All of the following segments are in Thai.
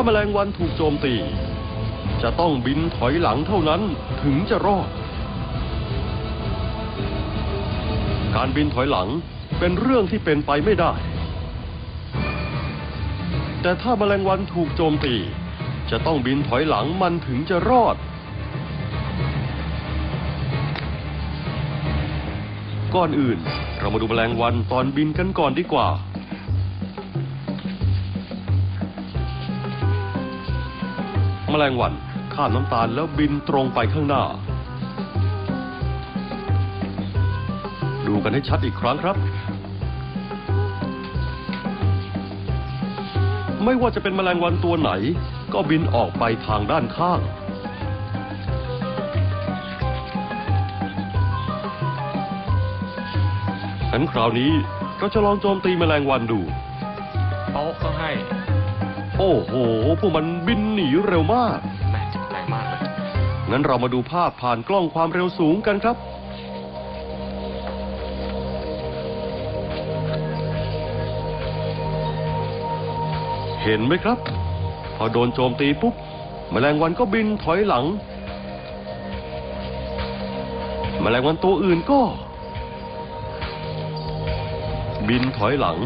ถ้าแมลงวันถูกโจมตี จะต้องบินถอยหลังเท่านั้นถึงจะรอด การบินถอยหลังเป็นเรื่องที่เป็นไปไม่ได้ แต่ถ้าแมลงวันถูกโจมตี จะต้องบินถอยหลังมันถึงจะรอด ก่อนอื่น เรามาดูแมลงวันตอนบินกันก่อนดีกว่า แมลงวันข้ามน้ำตาลแล้วบินตรงไปข้างหน้า ดูกันให้ชัดอีกครั้งครับ ไม่ว่าจะเป็นแมลงวันตัวไหน ก็บินออกไปทางด้านข้างงั้นคราวนี้เราจะลองโจมตีแมลงวันดูโต๊ะก็ให้ โอ้โห พวกมันบินหนีเร็วมาก แม่จับใจมากเลย งั้นเรามาดูภาพผ่านกล้องความเร็วสูงกันครับ เห็นไหมครับ พอโดนโจมตีปุ๊บ แมลงวันก็บินถอยหลัง แมลงวันตัวอื่นก็ บินถอยหลัง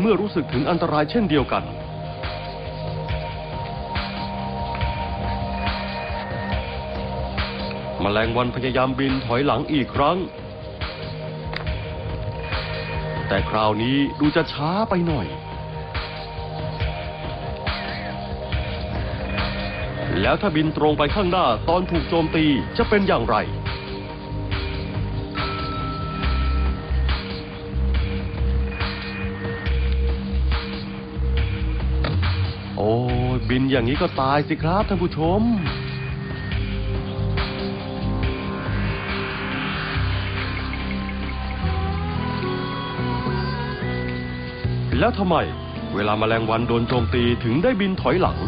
เมื่อรู้สึกถึงอันตรายเช่นเดียวกัน แมลงวันพยายามบินถอยหลังอีกครั้ง แต่คราวนี้ดูจะช้าไปหน่อย แล้วถ้าบินตรงไปข้างหน้าตอนถูกโจมตีจะเป็นอย่างไรโอ้บินอย่างนี้ก็ตายสิครับท่านผู้ชม แล้วทำไม เวลาแมลงวันโดนโจมตีถึงได้บินถอยหลัง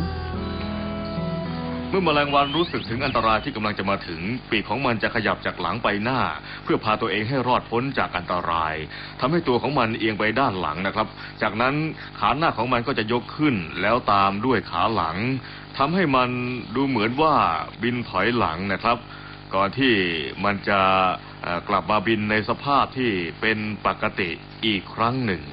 เมื่อแมลงวันรู้สึกถึงอันตรายที่กำลังจะมาถึง ปีกของมันจะขยับจากหลังไปหน้า เพื่อพาตัวเองให้รอดพ้นจากอันตรายทำให้ตัวของมันเอียงไปด้านหลังนะครับ จากนั้นขาหน้าของมันก็จะยกขึ้น แล้วตามด้วยขาหลังทำให้มันดูเหมือนว่าบินถอยหลังนะครับ ก่อนที่มันจะกลับมาบินในสภาพที่เป็นปกติอีกครั้งหนึ่ง